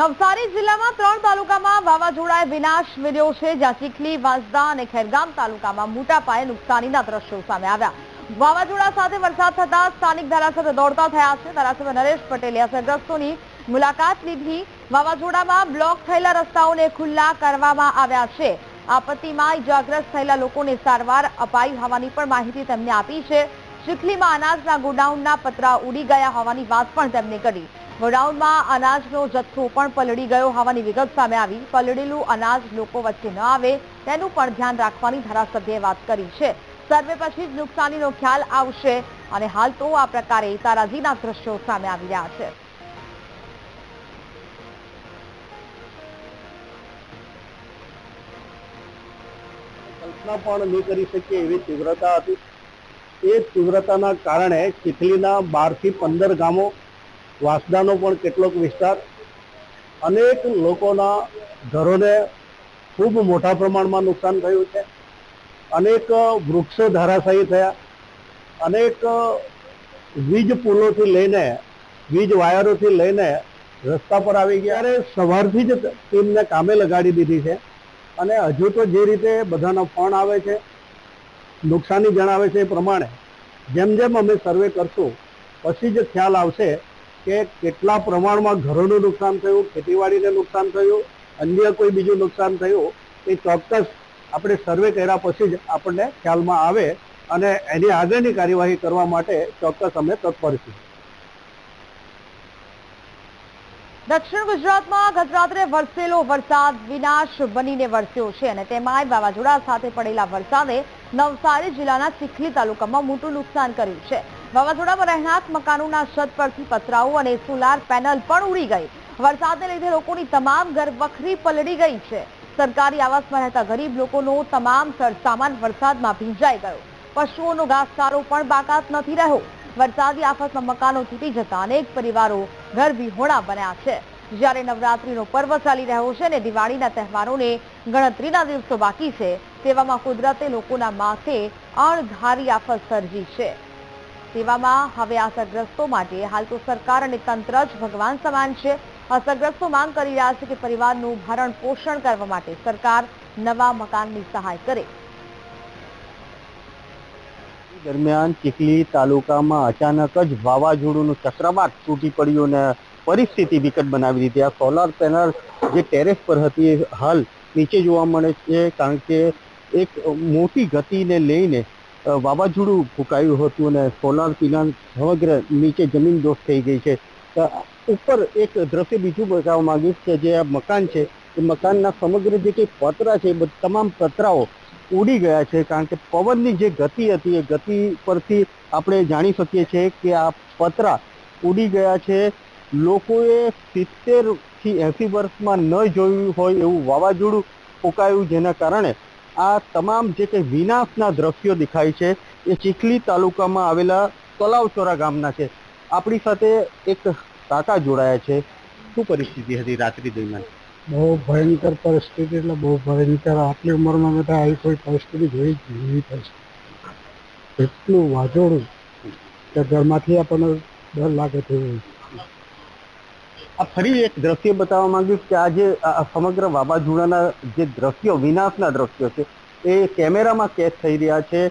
નવસારી જિલ્લામાં ત્રણ તાલુકામાં વાવાઝોડાએ વિનાશ વેર્યો છે, જ્યાં ચીખલી, વાંસદા અને ખેરગામ તાલુકામાં મોટા પાયે નુકસાનીના દ્રશ્યો સામે આવ્યા. વાવાઝોડા સાથે વરસાદ થતા સ્થાનિક ધારાસભ્ય દોડતા થયા છે. ધારાસભ્ય નરેશ પટેલે અસરગ્રસ્તોની મુલાકાત લીધી. વાવાઝોડામાં બ્લોક થયેલા રસ્તાઓને ખુલ્લા કરવામાં આવ્યા છે. આપત્તિમાં ઇજાગ્રસ્ત થયેલા લોકોને સારવાર અપાઈ હોવાની પણ માહિતી તેમને આપી છે. ચીખલીમાં અનાજના ગોડાઉનના પતરા ઉડી ગયા હોવાની વાત પણ તેમણે કરી. ગોડાઉનમાં અનાજનો જથ્થો પણ પલળી ગયો હોવાની વિગત સામે આવી. પલળેલું અનાજ લોકો વચ્ચે ન આવે તેનું પણ ધ્યાન રાખવાની ધારાસભ્યએ વાત કરી છે. સર્વે પછી જ નુકસાનીનો ખ્યાલ આવશે અને હાલ તો આ પ્રકારે તારાજીના દ્રશ્યો સામે આવી રહ્યા છે. કલ્પના પણ નહીં કરી શકીએ એવી તીવ્રતા હતી. એ તીવ્રતાના કારણે ચીખલીના બારથી પંદર ગામો વાસદાનો પણ કેટલોક વિસ્તાર અનેક લોકોના ઘરોને ખૂબ મોટા પ્રમાણમાં નુકસાન થયું છે. અનેક વૃક્ષો ધરાશાયી થયા. અનેક વીજ પુલોથી લઈને, વીજ વાયરોથી લઈને રસ્તા પર આવી ગયા. અને સવારથી જ ટીમને કામે લગાડી દીધી છે. અને હજુ તો જે રીતે બધાના ફોન આવે છે, નુકસાની જણાવે છે એ પ્રમાણે, જેમ જેમ અમે સર્વે કરશું, પછી જ ખ્યાલ આવશે કે કેટલા પ્રમાણમાં ઘરોનું નુકસાન થયું, ખેતીવાડીને નુકસાન થયું, અન્ય કોઈ બીજું નુકસાન થયું, એ ચોક્કસ આપણે સર્વે કર્યા પછી જ આપણને ખ્યાલમાં આવે અને એની આગળની કાર્યવાહી કરવા માટે ચોક્કસ અમે તત્પર છીએ. દક્ષિણ ગુજરાતમાં ગત વરસેલો વરસાદ વિનાશ બનીને વરસ્યો છે અને તેમાં વાવાઝોડા સાથે પડેલા વરસાદે નવસારી જિલ્લાના ચીખલી તાલુકામાં મોટું નુકસાન કર્યું છે. વાવાઝોડામાં રહેણાંક મકાનોના છત પરથી પતરાઓ અને સોલાર પેનલ પણ ઉડી ગઈ. વરસાદને લીધે લોકોની તમામ ઘર વખરી પલળી ગઈ છે. સરકારી આવાસમાં રહેતા ગરીબ લોકોનો તમામ સરસામાન વરસાદમાં ભીંજાઈ ગયો. પશુઓનો ઘાસચારો પણ બાકાત નથી રહ્યો. વરસાદી આફતમાં મકાનો તૂટી જતા અનેક પરિવારો ઘર વિહોણા બન્યા છે. જ્યારે નવરાત્રીનો પર્વ ચાલી રહ્યો છે અને દિવાળીના તહેવારોને ગણતરીના દિવસો બાકી છે, તેવામાં કુદરતે લોકોના માથે અણધારી આફત સર્જી છે. તેવામાં હવે અસરગ્રસ્તો માટે હાલ તો સરકાર અને તંત્ર જ ભગવાન સમાન છે. અસરગ્રસ્તો માંગ કરી રહ્યા છે કે પરિવારનું ભરણ પોષણ કરવા માટે સરકાર નવા મકાનની સહાય કરે. દરમિયાન ચીખલી તાલુકામાં અચાનક જ વાવાઝોડુંનું ચક્રવાત તૂટી પડ્યું અને પરિસ્થિતિ વિકટ બનાવી દીધી. આ સોલાર પેનલ જે ટેરેસ પર હતી હાલ નીચે જોવા મળે છે કારણ કે એક મોટી ગતિને લઈને વાવાઝોડું ફૂંકાયું હતું અને સોલાર પિલાન સમગ્ર નીચે જમીન દોષ થઈ ગઈ છે. ઉપર એક દ્રશ્ય બીજું બતાવવા માંગીશ કે જે આ મકાન છે, એ મકાનના સમગ્ર જે કંઈ પતરા છે, એ તમામ પતરાઓ ઉડી ગયા છે, કારણ કે પવનની જે ગતિ હતી, એ ગતિ પરથી આપણે જાણી શકીએ છીએ કે આ પતરા ઉડી ગયા છે. લોકોએ સિત્તેરથી એંસી વર્ષમાં ન જોયું હોય એવું વાવાઝોડું ફૂંકાયું, જેના કારણે આ તમામ જે કંઈ વિનાશના દ્રશ્યો દેખાય છે, એ ચીખલી તાલુકામાં આવેલા તલાવચોરા ગામના છે. આપણી સાથે એક કાકા જોડાયા છે. શું પરિસ્થિતિ હતી રાત્રિ દરમિયાન? બહુ ભયંકર પરિસ્થિતિ એટલે બહુ ભયંકર. આટલી ઉંમરમાં બધા આવી કોઈ પરિસ્થિતિ જોઈ જ નહીં પરિસ્થિતિ એટલું વાજોડું કે ઘરમાંથી આપણને ડર લાગે તેવું. આ ફરી એક દ્રશ્ય બતાવવા માંગીશ કે આ સમગ્ર વાવાઝોડાના જે દ્રશ્યો, વિનાશના દ્રશ્યો છે, એ કેમેરામાં કેદ થઈ રહ્યા છે.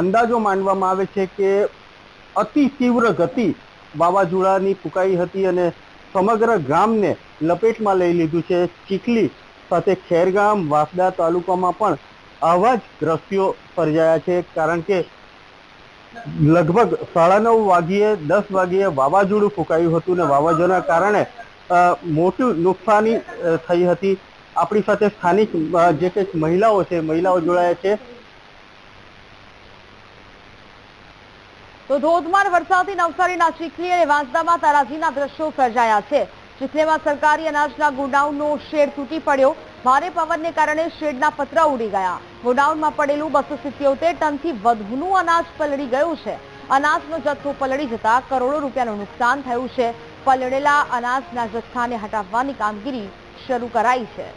અંદાજો માનવામાં આવે છે કે અતિ તીવ્ર ગતિ વાવાઝોડાની ફૂંકાઈ હતી અને સમગ્ર ગામને લપેટમાં લઈ લીધું છે. ચીખલી સાથે ખેરગામ, વાસદા તાલુકામાં પણ આવા જ દ્રશ્યો સર્જાયા છે. કારણ કે લગભગ સાડા નવ વાગ્યે, દસ વાગ્યે વાવાઝોડું ફૂંકાયું હતું ને વાવાઝોડાના કારણે મોટું નુકસાની થઈ હતી. આપણી સાથે સ્થાનિક જે કંઈક મહિલાઓ છે, મહિલાઓ જોડાયા છે. તો ધોધમાર વરસાદથી નવસારીના ચીખલી અને વાંસદામાં તારાજીના દ્રશ્યો સર્જાયા છે. ચીખલીમાં સરકારી અનાજના ગોડાઉનનો શેડ તૂટી પડ્યો. ભારે પવનને કારણે શેડના પતરા ઉડી ગયા. ગોડાઉનમાં પડેલું બસો સિત્યોતેર ટનથી વધુનું અનાજ પલળી ગયું છે. અનાજનો જથ્થો પલળી જતા કરોડો રૂપિયાનું નુકસાન થયું છે. પલળેલા અનાજના જથ્થાને હટાવવાની કામગીરી શરૂ કરાઈ છે.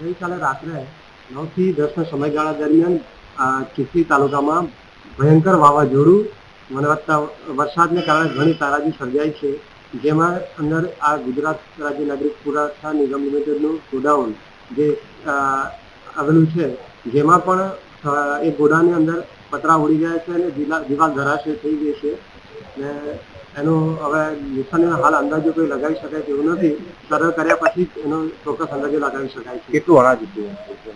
ગઈકાલે રાત્રે નવથી દસના સમયગાળા દરમિયાન ચીખલી તાલુકામાં ભયંકર વાવાઝોડું, વરસાદને કારણે ઘણી તારાજી સર્જાઈ છે. જેમાં અંદર આ ગુજરાત રાજ્ય નાગરિક પુરવઠા નિગમ લિમિટેડનું ગોડાઉન જે આવેલું છે, જેમાં પણ એ ગોડાઉનની અંદર પતરા ઉડી ગયા છે અને દિવાલ ધરાશય થઈ ગઈ છે. ને એનું હવે નુકસાનીનો હાલ અંદાજો કોઈ લગાવી શકાય તેવું નથી. સર્વે કર્યા પછી એનો ચોક્કસ અંદાજો લગાવી શકાય છે. કેટલું અનાજ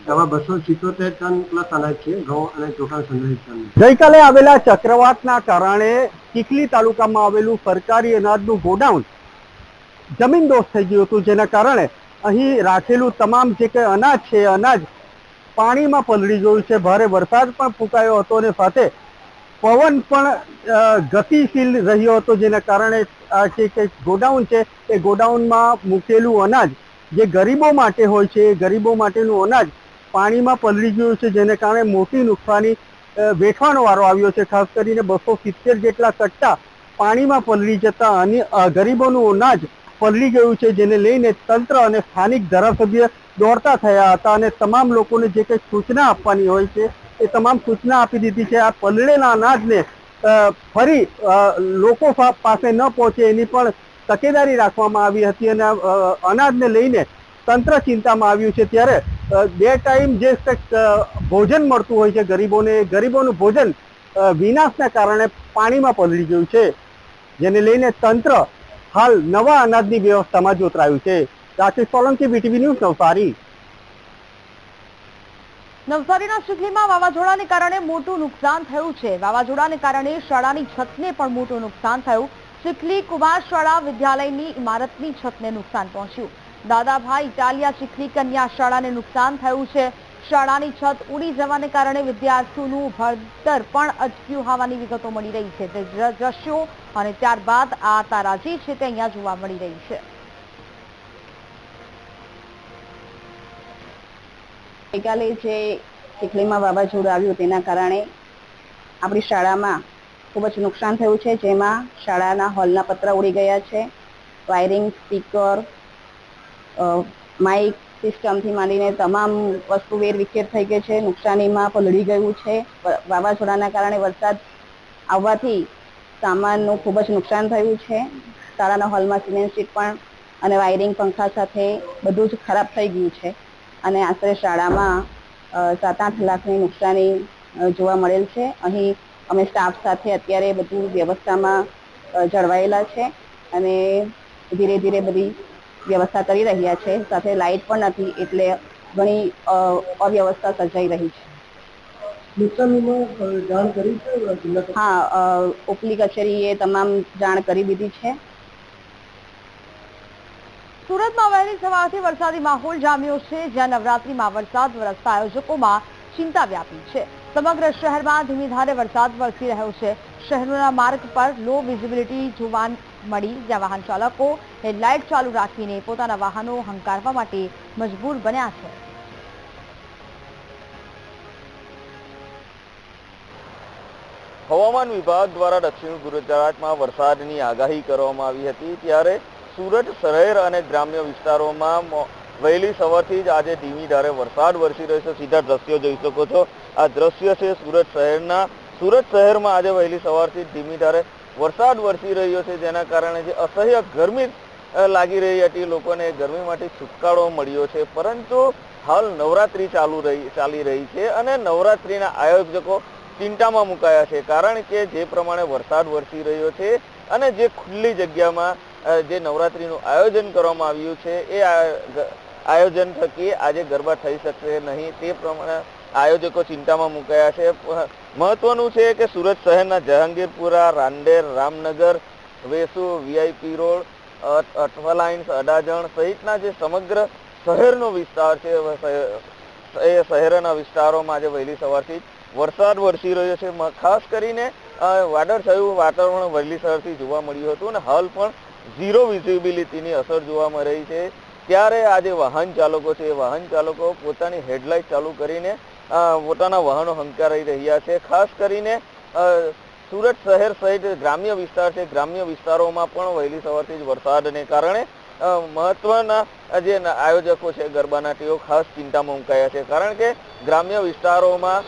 એમાં બસો સિત્તોતેર ટન પ્લસ અનાજ છે ઘઉં અને ચોખા સંગ્રહિત ટન ગઈકાલે આવેલા ચક્રવાતના કારણે ચીખલી તાલુકામાં આવેલું સરકારી અનાજનું ગોડાઉન જમીનદોસ્ત થઈ ગયું હતું જેના કારણે અહીં રાખેલું તમામ જે કંઈ અનાજ છે અનાજ પાણીમાં પલળી ગયું છે. ભારે વરસાદ પણ ફૂંકાયો હતો અને સાથે પવન પણ ગતિશીલ રહ્યો હતો, જેના કારણે આ જે કંઈ ગોડાઉન છે, એ ગોડાઉનમાં મૂકેલું અનાજ, જે ગરીબો માટે હોય છે, એ ગરીબો માટેનું અનાજ પાણીમાં પલળી ગયું છે, જેને કારણે મોટી નુકસાની વેઠવાનો વારો આવ્યો છે. ખાસ કરીને બસો સિત્તેર જેટલા કટ્ટા પાણીમાં પલળી જતા અને ગરીબોનું અનાજ પલળી ગયું છે, જેને લઈને તંત્ર અને સ્થાનિક ધારાસભ્ય દોડતા થયા હતા અને તમામ લોકોને જે કંઈ સૂચના આપવાની હોય છે એ તમામ સૂચના આપી દીધી છે. આ પલળેલા અનાજને ફરી લોકો પાસે ન પહોંચે એની પણ તકેદારી રાખવામાં આવી હતી અને અનાજને લઈને તંત્ર ચિંતામાં આવ્યું છે. ત્યારે બે ટાઈમ જે ભોજન મળતું હોય છે ગરીબોને, ગરીબોનું ભોજન વિનાશના કારણે પાણીમાં પલળી ગયું છે, જેને લઈને તંત્ર હાલ નવા અનાજની વ્યવસ્થામાં જોતરાયું છે. Rakesh Solanki BTV news Navsari. નવસારીના ચીખલીમાં વાવાઝોડાને કારણે મોટું નુકસાન થયું છે. વાવાઝોડાને કારણે શાળાની છતને પણ મોટું નુકસાન થયું. ચીખલી કુમાર શાળા વિદ્યાલયની ઇમારતની છતને નુકસાન પહોંચ્યું. દાદાભાઈ ઇટાલિયા ચીખલી કન્યા શાળાને નુકસાન થયું છે. શાળાની છત ઉડી જવાને કારણે વિદ્યાર્થીઓનું ભણતર પણ અટક્યું હોવાની વિગતો મળી રહી છે. તે દ્ર- દ્રશ્યો અને ત્યારબાદ આ તારાજી છે તે અહીંયા જોવા મળી રહી છે. ગઈકાલે જે ચીખલીમાં વાવાઝોડું આવ્યું તેના કારણે આપણી શાળામાં ખૂબ જ નુકસાન થયું છે, જેમાં શાળાના હોલના પતરા ઉડી ગયા છે. વાયરિંગ, સ્પીકર માઇક સિસ્ટમથી માંડીને તમામ વસ્તુ વેરવિખેર થઈ ગઈ છે. નુકસાનીમાં પલળી ગયું છે. વાવાઝોડાના કારણે વરસાદ આવવાથી સામાનનું ખૂબ જ નુકસાન થયું છે. શાળાના હોલમાં સિમેન્ટ શીટ પણ અને વાયરિંગ પંખા સાથે બધું જ ખરાબ થઈ ગયું છે. અને આશરે શાળામાં સાત આઠ લાખની નુકસાની જોવા મળેલ છે. અહીં અમે સ્ટાફ સાથે અત્યારે બધું વ્યવસ્થામાં જળવાયેલા છે અને ધીરે ધીરે બધી વ્યવસ્થા કરી રહ્યા છે. સાથે લાઇટ પણ નથી એટલે ઘણી અવ્યવસ્થા સર્જાઈ રહી છે. હા ઉપલી કચેરીએ તમામ જાણ કરી દીધી છે. સુરતમાં વહેલી સવારથી વરસાદી માહોલ જામ્યો છે, જ્યાં નવરાત્રીમાં વરસાદ વરસતા આયોજકોમાં ચિંતા વ્યાપી છે. સમગ્ર શહેરમાં ધીમીધારે વરસાદ વરસી રહ્યો છે. શહેરોના માર્ગ પર લો વિઝિબિલિટી જોવા મળી, જ્યાં વાહન ચાલકો હેડલાઇટ ચાલુ રાખીને પોતાના વાહનો હંકારવા માટે મજબૂર બન્યા છે. હવામાન વિભાગ દ્વારા દક્ષિણ ગુજરાતમાં વરસાદની આગાહી કરવામાં આવી હતી, ત્યારે સુરત શહેર અને ગ્રામ્ય વિસ્તારોમાં વહેલી સવારથી જ આજે ધીમી ધારે વરસાદ વરસી રહ્યો છે. સીધા દ્રશ્યો જોઈ શકો છો. આ દ્રશ્ય છે સુરત શહેરના. સુરત શહેરમાં આજે વહેલી સવારથી ધીમી ધારે વરસાદ વરસી રહ્યો છે. જેના કારણે જે અસહ્ય ગરમી લાગી રહી હતી, લોકોને ગરમીમાંથી છુટકારો મળ્યો છે. પરંતુ હાલ નવરાત્રી ચાલુ રહી ચાલી રહી છે અને નવરાત્રીના આયોજકો ચિંતામાં મુકાયા છે. કારણ કે જે પ્રમાણે વરસાદ વરસી રહ્યો છે અને જે ખુલ્લી જગ્યામાં જે નવરાત્રીનું આયોજન કરવામાં આવ્યું છે, એ આયોજન થકી આજે ગરબા થઈ શકશે નહીં. તે પ્રમાણે આયોજકો ચિંતામાં મુકાયા છે. મહત્વનું છે કે સુરત શહેરના જહાંગીરપુરા, રાંદેર, રામનગર, વેસુ, વીઆઈપી રોડ અઠવાલાઇન્સ, અડાજણ સહિતના જે સમગ્ર શહેરનો વિસ્તાર છે, એ શહેરના વિસ્તારોમાં આજે વહેલી સવારથી વરસાદ વરસી રહ્યો છે. ખાસ કરીને વાદળ વાદળછાયું વાતાવરણ વહેલી સવારથી જોવા મળ્યું હતું અને હાલ પણ ઝીરો વિઝિબિલિટીની અસર જોવા મળી રહી છે. ત્યારે આજે વાહન ચાલકો છે, એ વાહન ચાલકો પોતાની હેડલાઇટ ચાલુ કરીને પોતાના વાહનો હંકારી રહ્યા છે. ખાસ કરીને સુરત શહેર સહિત ગ્રામ્ય વિસ્તાર છે. ગ્રામ્ય વિસ્તારોમાં પણ વહેલી સવારથી જ વરસાદને કારણે મહત્વના જે આયોજકો છે ગરબાના તેઓ ખાસ ચિંતામાં મુકાયા છે. કારણ કે ગ્રામ્ય વિસ્તારોમાં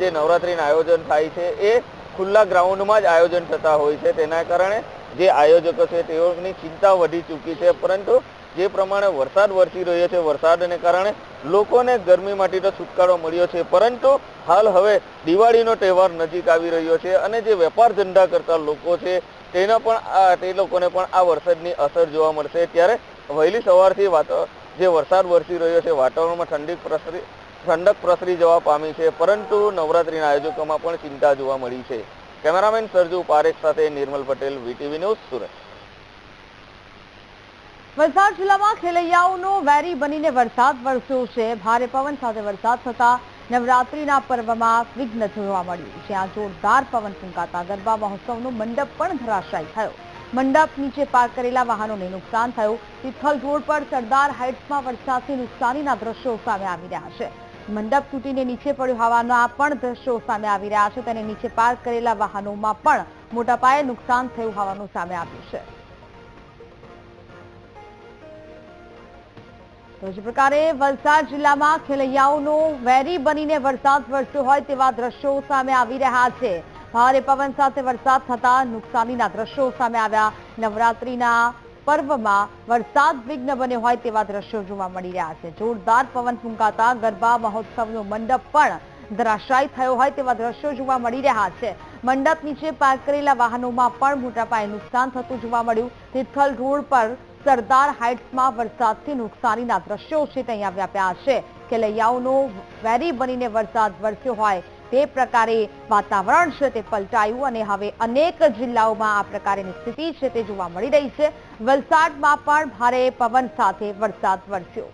જે નવરાત્રિનું આયોજન થાય છે, એ ખુલ્લા ગ્રાઉન્ડમાં જ આયોજન થતા હોય છે. તેના કારણે જે આયોજકો છે તેઓની ચિંતા વધી ચૂકી છે, પરંતુ જે પ્રમાણે વરસાદ વરસી રહ્યો છે, વરસાદને કારણે લોકોને ગરમીમાંથી તો છુટકારો મળ્યો છે. પરંતુ હાલ હવે દિવાળીનો તહેવાર નજીક આવી રહ્યો છે અને જે વેપાર ધંધા કરતા લોકો છે, તેના પણ આ, તે લોકોને પણ આ વરસાદની અસર જોવા મળશે. ત્યારે વહેલી સવારથી જે વરસાદ વરસી રહ્યો છે, વાતાવરણમાં ઠંડી પ્રસરી, ઠંડક પ્રસરી જવા પામી છે, પરંતુ નવરાત્રિના આયોજકોમાં પણ ચિંતા જોવા મળી છે. કેમેરામેન સરજુ પારેખ સાથે નિર્મલ પટેલ, વીટીવી ન્યૂઝ સુરત. વલસાડ જિલ્લામાં ખેલૈયાઓનો વેરી બનીને વરસાદ વરસ્યો છે. ભારે પવન સાથે વરસાદ થતા નવરાત્રીના પર્વમાં વિઘ્ન જોવા મળ્યું. જ્યાં જોરદાર પવન ફૂંકાતા ગરબા મહોત્સવનો મંડપ પણ ધરાશાયી થયો. મંડપ નીચે પાર્ક કરેલા વાહનોને નુકસાન થયું. તિથલ રોડ પર સરદાર હાઇટ્સમાં વરસાદથી નુકસાનીના દ્રશ્યો સામે આવી રહ્યા છે. મંડપ તૂટીને નીચે પડ્યો હોવાના પણ દ્રશ્યો સામે આવી રહ્યા છે. તેને નીચે પાર્ક કરેલા વાહનોમાં પણ મોટા પાયે નુકસાન થયું હોવાનું સામે આવ્યું છે. તો જે પ્રકારે વલસાડ જિલ્લામાં ખેલૈયાઓનો વેરી બનીને વરસાદ વરસ્યો હોય તેવા દ્રશ્યો સામે આવી રહ્યા છે. ભારે પવન સાથે વરસાદ થતા નુકસાનીના દ્રશ્યો સામે આવ્યા. નવરાત્રીના પર્વમાં વરસાદ વિઘ્ન બન્યો હોય તેવા દ્રશ્યો જોવા મળી રહ્યા છે. જોરદાર પવન ફૂંકાતા ગરબા મહોત્સવનો મંડપ પણ ધરાશાયી થયો હોય તેવા દ્રશ્યો જોવા મળી રહ્યા છે. મંડપ નીચે પાર્ક કરેલા વાહનોમાં પણ મોટા પાયે નુકસાન થતું જોવા મળ્યું. તિથલ રોડ પર સરદાર હાઇટ્સમાં વરસાદથી નુકસાનીના દ્રશ્યો છે તે અહીંયા વ્યાપ્યા છે. કે લૈયાઓનો વેરી બનીને વરસાદ વરસ્યો હોય તે પ્રકારે વાતાવરણ છે તે પલટાયું અને હવે અનેક જિલ્લાઓમાં આ પ્રકારની સ્થિતિ છે તે જોવા મળી રહી છે. વલસાડમાં પણ ભારે પવન સાથે વરસાદ વરસ્યો.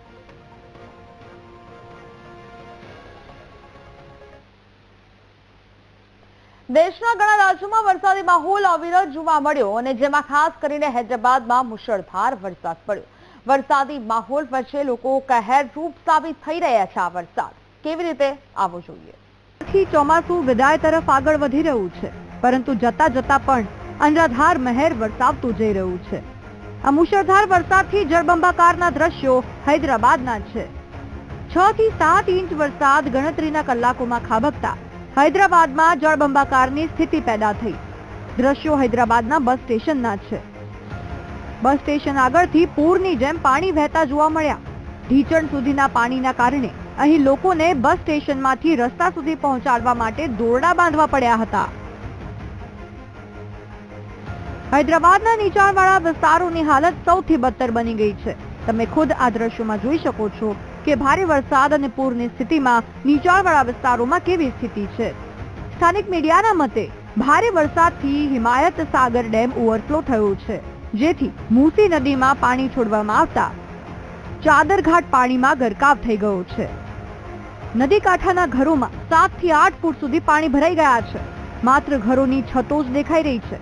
દેશના ઘણા રાજ્યોમાં વરસાદી માહોલ અવિરત જોવા મળ્યો અને જેમાં ખાસ કરીને હૈદરાબાદમાં મુશળધાર વરસાદ પડ્યો. વરસાદી માહોલ વચ્ચે લોકો કહેરરૂપ સાબિત થઈ રહ્યા છે આ વરસાદ. કેવી રીતે? આવો જોઈએ. થી ચોમાસું વિદાય તરફ આગળ વધી રહ્યું છે, પરંતુ જતા જતા પણ અનરાધાર મહેર વરસાવતું જઈ રહ્યું છે. આ મુશળધાર વરસાદથી જળબંબાકારના દ્રશ્યો હૈદરાબાદના છે. છ થી સાત ઇંચ વરસાદ ગણતરીના કલાકોમાં ખાબકતા હૈદરાબાદમાં જળબંબાકારની સ્થિતિ પેદા થઈ. દ્રશ્યો હૈદરાબાદના બસ સ્ટેશનના છે. બસ સ્ટેશન આગળથી પૂરની જેમ પાણી વહેતા જોવા મળ્યા. ઢીચણ સુધીના પાણીના કારણે અહીં લોકોને બસ સ્ટેશનમાંથી રસ્તા સુધી પહોંચાડવા માટે દોરડા બાંધવા પડ્યા હતા. હૈદરાબાદના નીચાણવાળા વિસ્તારોની હાલત સૌથી બદતર બની ગઈ છે. તમે ખુદ આ દ્રશ્યોમાં જોઈ શકો છો કે ભારે વરસાદ અને પૂરની સ્થિતિમાં નીચાણવાળા વિસ્તારોમાં કેવી સ્થિતિ છે. સ્થાનિક મીડિયાના મતે, ભારે વરસાદથી હિમાયત સાગર ડેમ ઓવરફ્લો થયો છે, જેથી મૂસી નદીમાં પાણી છોડવામાં આવતા ચાદરઘાટ પાણીમાં ગરકાવ થઈ ગયો છે. નદી કાંઠાના ઘરોમાં સાતથી આઠ ફૂટ સુધી પાણી ભરાઈ ગયા છે. માત્ર ઘરોની છતો જ દેખાઈ રહી છે.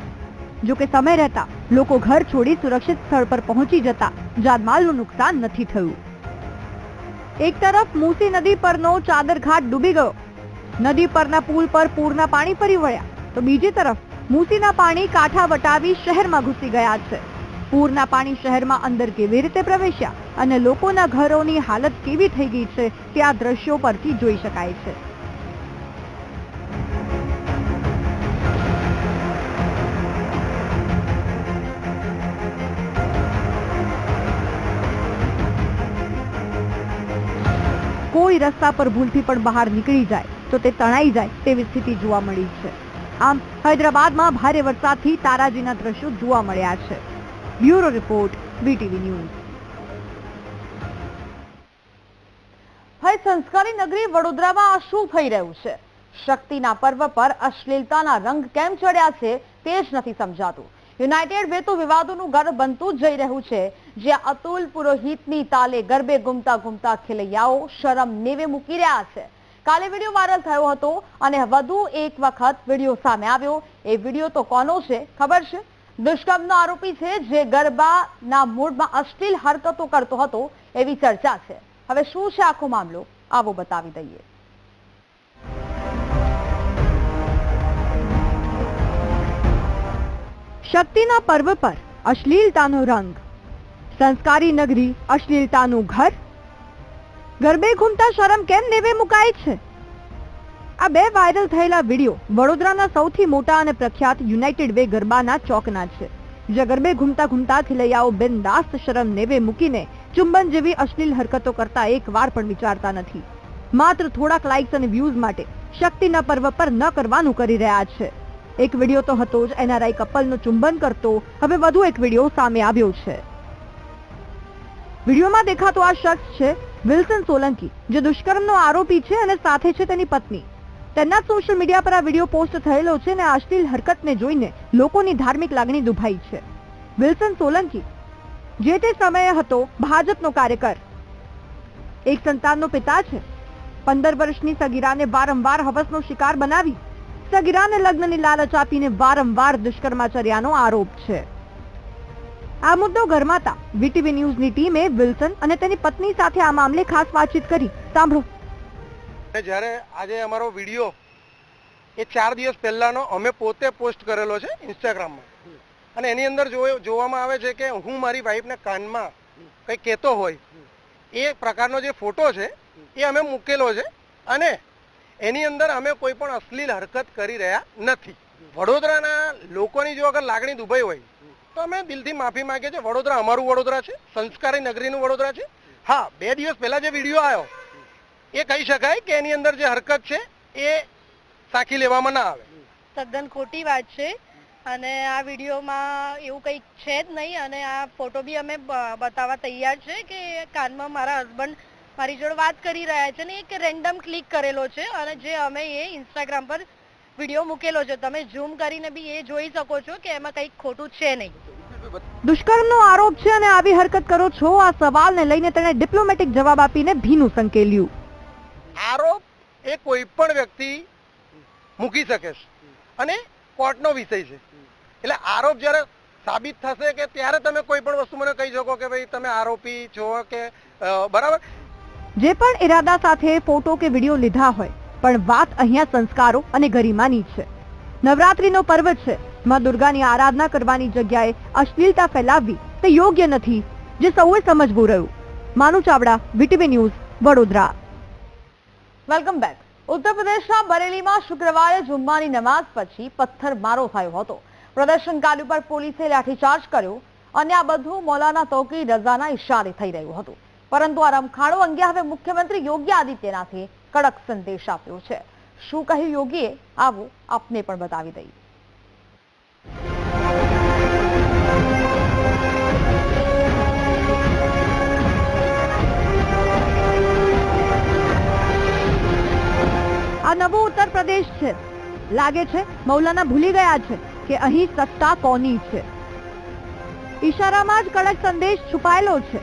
જો કે સમય રહેતા લોકો ઘર છોડી સુરક્ષિત સ્થળ પર પહોંચી જતા જાનમાલનું નુકસાન નથી થયું. એક તરફ મૂસી નદી પરનો ચાદરઘાટ ડૂબી ગયો. નદી પરના પુલ પર પૂરના પાણી ફરી વળ્યા. તો બીજી તરફ મૂસીના પાણી કાંઠા વટાવી શહેરમાં ઘૂસી ગયા છે. પૂરના પાણી શહેરમાં અંદર કેવી રીતે પ્રવેશ્યા અને લોકોના ઘરોની હાલત કેવી થઈ ગઈ છે તે આ દ્રશ્યો પરથી જોઈ શકાય છે. કોઈ રસ્તા પર ભૂલથી પણ બહાર નીકળી જાય તો તે તણાઈ જાય તેવી સ્થિતિ જોવા મળી છે. આમ, હૈદરાબાદમાં ભારે વરસાદથી તારાજીના દ્રશ્યો જોવા મળ્યા છે. બ્યુરો રિપોર્ટ બીટીવી ન્યૂઝ હવે સંસ્કારી નગરી વડોદરામાં આ શું થઈ રહ્યું છે? શક્તિના પર્વ પર અશ્લીલતાના રંગ કેમ ચડ્યા છે તે જ નથી સમજાતું. યુનાઇટેડ વે તો વિવાદોનું ઘર બનતું જઈ રહ્યું છે, જ્યાં અતુલ પુરોહિતની તાલે ગરબે ગુમતા ગુમતા ખેલૈયાઓ શરમ નેવે મૂકી રહ્યા છે. કાલે વીડિયો વાયરલ થયો હતો અને વધુ એક વખત વીડિયો સામે આવ્યો. એ વીડિયો તો કોનો છે? ખબર છે? દુષ્કર્મનો આરોપી છે જે ગરબાના મૂડમાં અશ્લીલ હરકતો કરતો હતો એવી ચર્ચા છે. હવે શું છે આખો મામલો? આવો બતાવી દઈએ. શક્તિના પર્વ પર અશ્લીલતાનો રંગ. સંસ્કારી નગરી અશ્લીલતાનું ઘર. ગરબે ઘૂમતા શરમ કેમ નેવે મુકાય છે? આ બે વાયરલ થયેલા વીડિયો વડોદરાના સૌથી મોટા અને પ્રખ્યાત યુનાઇટેડ વે ગરબાના ચોકના છે. જે ગરબે ઘૂમતા ઘૂમતા ખેલૈયાઓ બિનદાસ્ત શરમ નેવે મૂકીને ચુંબન જેવી અશ્લીલ હરકતો કરતા એક વાર પણ વિચારતા નથી. માત્ર થોડાક લાઇક્સ અને વ્યૂઝ માટે શક્તિના પર્વ પર ન કરવાનું કરી રહ્યા છે. એક વીડિયો તો હતો જ એનઆરઆઈ કપલનું ચુંબન કરતો, હવે વધુ એક વીડિયો સામે આવ્યો છે. વિડીયોમાં દેખાતો આ શખ્સ છે વિલ્સન સોલંકી, જે દુષ્કર્મનો આરોપી છે અને સાથે છે તેની પત્ની. તેના સોશિયલ મીડિયા પર આ વીડિયો પોસ્ટ થયેલો છે અને અશ્લીલ હરકતને જોઈને લોકોની ધાર્મિક લાગણી દુભાઈ છે. વિલ્સન સોલંકી, જે તે સમયે હતો ભાજપનો કાર્યકર. એક સંતાનનો પિતા છે. પંદર વર્ષની સગીરાને વારંવાર હવસનો શિકાર બનાવી, સગીરાને લગ્નની લાલચ આપીને વારંવાર દુષ્કર્માચર્યાનો આરોપ છે. આ મુદ્દો ગરમાતા વીટીવી ન્યૂઝની ટીમે વિલ્સન અને તેની પત્ની સાથે આ મામલે ખાસ વાતચીત કરી. સાંભળો. જ્યારે આજે અમારો વીડિયો એ ચાર દિવસ પહેલાંનો અમે પોતે પોસ્ટ કરેલો છે ઇન્સ્ટાગ્રામમાં અને એની અંદર જોવામાં આવે છે કે હું મારી વાઈફને કાનમાં કંઈ કહેતો હોય, એ પ્રકારનો જે ફોટો છે, એ અમે મૂકેલો છે અને એની અંદર અમે કોઈ પણ અશ્લીલ હરકત કરી રહ્યા નથી. વડોદરાના લોકોની જો અગર લાગણી દુભાઈ હોય, તો અમે દિલથી માફી માંગીએ છીએ. વડોદરા અમારું વડોદરા છે, સંસ્કારી નગરીનું વડોદરા છે. હા, બે દિવસ પહેલાં જે વીડિયો આવ્યો એ કહી શકાય કે એની અંદર જે હરકત છે એ સાખી લેવામાં ના આવે. તદ્દન ખોટી વાત છે. અને આ વિડીયોમાં એવું કંઈક છે જ નહીં અને આ ફોટો બી અમે બતાવવા તૈયાર છે કે કાનમાં મારા હસબન્ડ મારી જોડે વાત કરી રહ્યા છે ને એક રેન્ડમ ક્લિક કરેલો છે અને જે અમે એ ઇન્સ્ટાગ્રામ પર વીડિયો મૂકેલો છે. તમે ઝૂમ કરીને બી એ જોઈ શકો છો કે એમાં કંઈક ખોટું છે નહીં. દુષ્કર્મનો આરોપ છે અને આવી હરકત કરો છો આ સવાલને લઈને તેણે ડિપ્લોમેટિક જવાબ આપીને ભીનું સંકેલ્યું. આરોપ એ કોઈ પણ વ્યક્તિ મૂકી શકે છે. અને કોર્ટનો વિષય છે. એટલે આરોપ જ્યારે સાબિત થશે કે ત્યારે તમે કોઈ પણ વસ્તુ મને કહી શકો કે ભાઈ તમે આરોપી છો કે બરાબર? જે પણ ઇરાદા સાથે ફોટો કે વીડિયો લીધા હોય, પણ વાત અહીંયા સંસ્કારો અને ગરિમાની છે. નવરાત્રીનો પર્વ છે. માં દુર્ગાની આરાધના કરવાની જગ્યાએ અશ્લીલતા ફેલાવવી તે યોગ્ય નથી, જે સૌએ સમજવું રહ્યું. Manu Chavda, VTV news, Vadodara. Welcome back ઉત્તર પ્રદેશના બરેલીમાં શુક્રવારે જુમ્માની નમાઝ પછી પથ્થરમારો થયો હતો. પ્રદર્શનકારી પર પોલીસે લાઠીચાર્જ કર્યો અને આ બધું મૌલાના તૌકી રઝાના ઇશારે થઈ રહ્યું હતું. પરંતુ આ રમખાણો અંગે હવે મુખ્યમંત્રી યોગી આદિત્યનાથે કડક સંદેશ આપ્યો છે. શું કહ્યું યોગીએ? આવો આપને પણ બતાવી દઈએ. નવો ઉત્તર પ્રદેશ છે. લાગે છે, મૌલાના ભૂલી ગયા છે કે અહીં સત્તા કોની છે. ઈશારામાં જ કડક સંદેશ છુપાયેલો છે.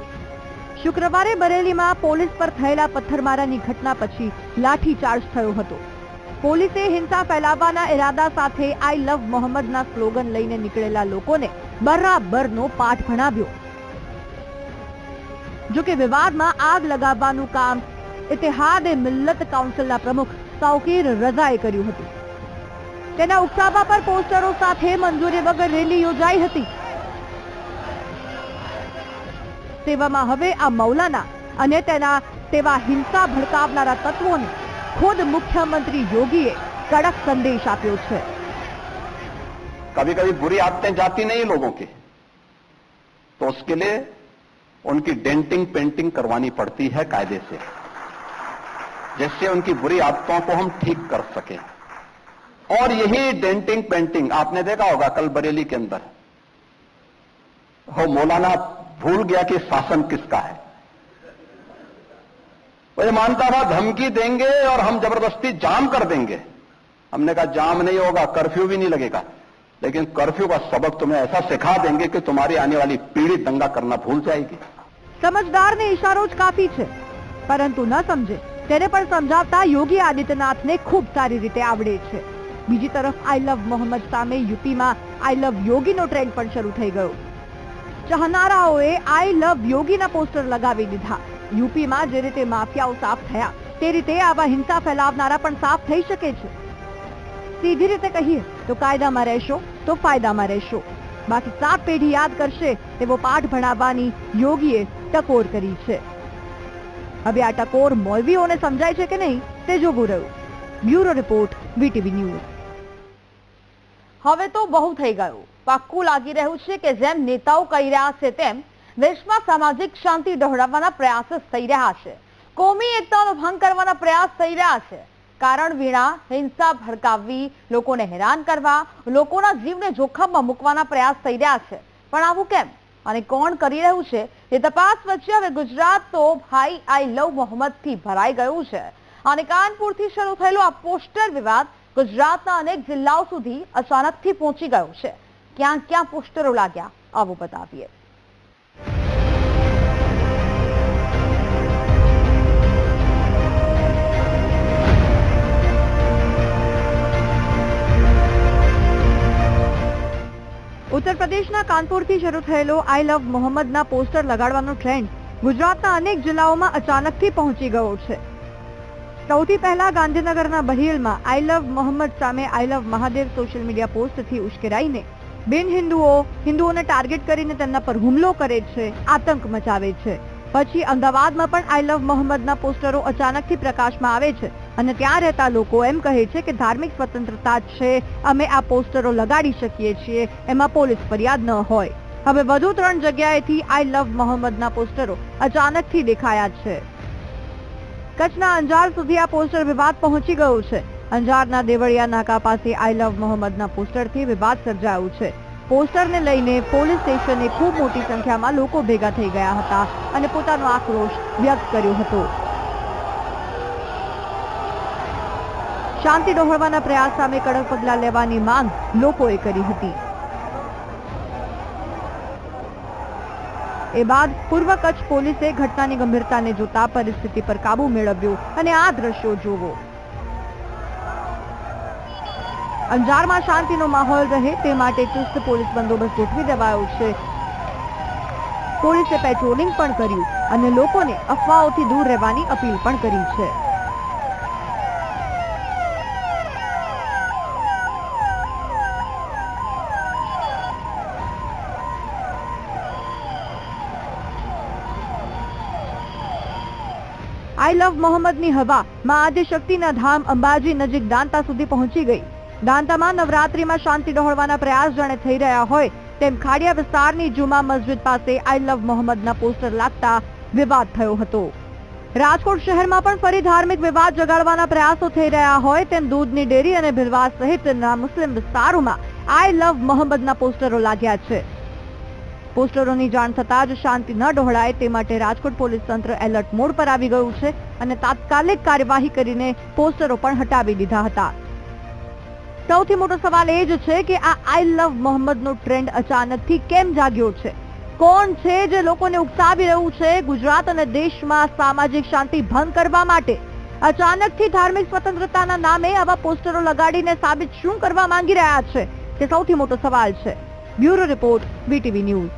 શુક્રવારે બરેલીમાં પોલીસ પર થયેલા પથ્થરમારાની ઘટના પછી લાઠીચાર્જ થયો હતો. પોલીસે હિંસા ફેલાવવાના ઇરાદા સાથે આઈ લવ મોહમ્મદના સ્લોગન લઈને નીકળેલા લોકોને બરાબરનો પાઠ ભણાવ્યો. જોકે વિવાદમાં આગ લગાવવાનું કામ, ઇતિહાદ એ મિલ્લત કાઉન્સિલના પ્રમુખ તૌકીર રઝાએ કર્યું હતું તેના ઉકસાવા પર પોસ્ટરો સાથે મંજૂરી વગર રેલી યોજાઈ હતી તેવામાં હવે આ મૌલાના અને તેના તેવા હિંસા ભડકાવનારા તત્વોને ખુદ મુખ્યમંત્રી યોગીએ કડક સંદેશ આપ્યો છે कभी कभी बुरी आदतें जाती नहीं लोगों की तो उसके लिए उनकी डेंटिंग पेंटिंग करवानी पड़ती है कायदे से जिससे उनकी बुरी आदतों को हम ठीक कर सकें। और यही डेंटिंग पेंटिंग आपने देखा होगा कल बरेली के अंदर। हो, मौलाना भूल गया कि शासन किसका है। वो ये मानता था, धमकी देंगे और हम ज़बरदस्ती जाम कर देंगे। हमने कहा, जाम नहीं होगा, कर्फ्यू भी नहीं लगेगा। लेकिन कर्फ्यू का सबक तुम्हें ऐसा सिखा देंगे कि तुम्हारी आने वाली पीढ़ी दंगा करना भूल जाएगी। समझदार ने इशारोज काफ़ी छे, परंतु न समझे। તેને પણ સમજાવતા યોગી આદિત્યનાથને ખૂબ સારી રીતે આવડે છે. બીજી તરફ આઈ લવ મોહમ્મદ સામે યુપીમાં આઈ લવ યોગીનો ટ્રેન્ડ પણ શરૂ થઈ ગયો. ચાહનારાઓએ આઈ લવ યોગીના પોસ્ટર લગાવી દીધા. યુપીમાં જે રીતે માફિયાઓ સાફ થયા, તે રીતે આવા હિંસા ફેલાવનારા પણ સાફ થઈ શકે છે. સીધી રીતે કહીએ, તો કાયદામાં રહેશો, તો ફાયદામાં રહેશો. બાકી સાત પેઢી યાદ કરશે તેવો પાઠ ભણાવવાની યોગીએ ટકોર કરી છે. હવે આ ટકોર મૌલવીઓને સમજાય છે કે નહીં, તે જોવું રહ્યું. Bureau report, VTV news. હવે તો બહુ થઈ ગયું. પાક્કું લાગી રહ્યું છે કે જેમ નેતાઓ કહી રહ્યા છે તેમ દેશમાં સામાજિક શાંતિ ડહોળાવવાના પ્રયાસ થઈ રહ્યા છે. કોમી એકતાનો ભંગ કરવાના પ્રયાસ થઈ રહ્યા છે. કારણ વિના હિંસા ભડકાવવી, લોકોને હેરાન કરવા, લોકોના જીવને જોખમમાં મૂકવાના પ્રયાસ થઈ રહ્યા છે. પણ આવું કેમ? અને કોણ કરી રહ્યું છે એ તપાસ વચ્ચે હવે ગુજરાત તો ભાઈ, આઈ લવ મોહમ્મદથી ભરાઈ ગયું છે. અને કાનપુરથી શરૂ થયેલો આ પોસ્ટર વિવાદ ગુજરાતના અનેક જિલ્લાઓ સુધી અચાનકથી પહોંચી ગયો છે. ક્યાં ક્યાં પોસ્ટરો લાગ્યા, આવું બતાવીએ. ઉત્તર પ્રદેશના કાનપુરથી શરૂ થયેલો આઈ લવ મોહમ્મદના પોસ્ટર લગાડવાનો ટ્રેન્ડ ગુજરાતના અનેક જિલ્લાઓમાં અચાનકથી પહોંચી ગયો છે. સૌથી પહેલા ગાંધીનગરના બહિલમાં આઈ લવ મોહમ્મદ સામે I love Mahadev social media પોસ્ટથી ઉશ્કેરાઈને બિન હિન્દુઓ, હિન્દુઓને ટાર્ગેટ કરીને તેમના પર હુમલો કરે છે, આતંક મચાવે છે. પછી અમદાવાદમાં પણ આઈ લવ મોહમ્મદના પોસ્ટરો અચાનકથી પ્રકાશમાં આવે છે અને ત્યાં રહેતા લોકો એમ કહે છે કે ધાર્મિક સ્વતંત્રતા છે, અમે આ પોસ્ટરો લગાડી શકીએ છીએ, એમાં પોલીસ ફરિયાદ ન હોય. હવે વધુ ત્રણ જગ્યાએથી આઈ લવ મોહમ્મદના પોસ્ટરો અચાનકથી દેખાયા છે. કચ્છના અંજાર સુધી આ પોસ્ટર વિવાદ પહોંચી ગયું છે. અંજારના દેવળિયા નાકા પાસે આઈ લવ મોહમ્મદના પોસ્ટરથી વિવાદ સર્જાયું છે. પોસ્ટરને લઈને પોલીસ સ્ટેશને ખૂબ મોટી સંખ્યામાં લોકો ભેગા થઈ ગયા હતા અને પોતાનો આક્રોશ વ્યક્ત કર્યો હતો. શાંતિ ડહોળવાના પ્રયાસ સામે કડક પગલાં લેવાની માંગ લોકોએ કરી હતી. એ બાદ પૂર્વ કચ્છ પોલીસે ઘટનાની ગંભીરતાને જોતા પરિસ્થિતિ પર કાબુ મેળવ્યો અને આ દ્રશ્યો જોવો. અંજારમાં શાંતિનો માહોલ રહે તે માટે ચુસ્ત પોલીસ બંદોબસ્ત ગોઠવી દેવાયો છે. પોલીસે પેટ્રોલિંગ પણ કર્યું અને લોકોને અફવાઓથી દૂર રહેવાની અપીલ પણ કરી છે. આઈ લવ મોહમ્મદની હવા, માં આદિશક્તિના ધામ અંબાજી નજીક દાંતા સુધી પહોંચી ગઈ. દાંતામાં નવરાત્રીમાં શાંતિ ડહોળવાના પ્રયાસ જાણે થઈ રહ્યા હોય, તેમ ખાડિયા વિસ્તારની જુમા મસ્જિદ પાસે આઈ લવ મોહમ્મદના પોસ્ટર લાગતા વિવાદ થયો હતો. રાજકોટ શહેરમાં પણ ફરી ધાર્મિક વિવાદ જગાડવાના પ્રયાસો થઈ રહ્યા હોય, તેમ દૂધની ડેરી અને ભીલવાસ સહિતના મુસ્લિમ વિસ્તારોમાં આઈ લવ મોહમ્મદના પોસ્ટરો લાગ્યા છે. પોસ્ટરોની જાણ થતાં જ શાંતિ ન ડહોળાય તે માટે રાજકોટ પોલીસ તંત્ર એલર્ટ મોડ પર આવી ગયું છે અને તાત્કાલિક કાર્યવાહી કરીને પોસ્ટરો પણ હટાવી દીધા હતા. સૌથી મોટો સવાલ એ જ છે કે આ આઈ લવ મોહમ્મદનો ટ્રેન્ડ અચાનકથી કેમ જાગ્યો છે? કોણ છે જે લોકોને ઉકસાવી રહ્યું છે ગુજરાત અને દેશમાં સામાજિક શાંતિ ભંગ કરવા માટે? અચાનકથી ધાર્મિક સ્વતંત્રતાના નામે આવા પોસ્ટરો લગાડીને સાબિત શું કરવા માંગી રહ્યા છે? તે સૌથી મોટો સવાલ છે. Bureau report, VTV news.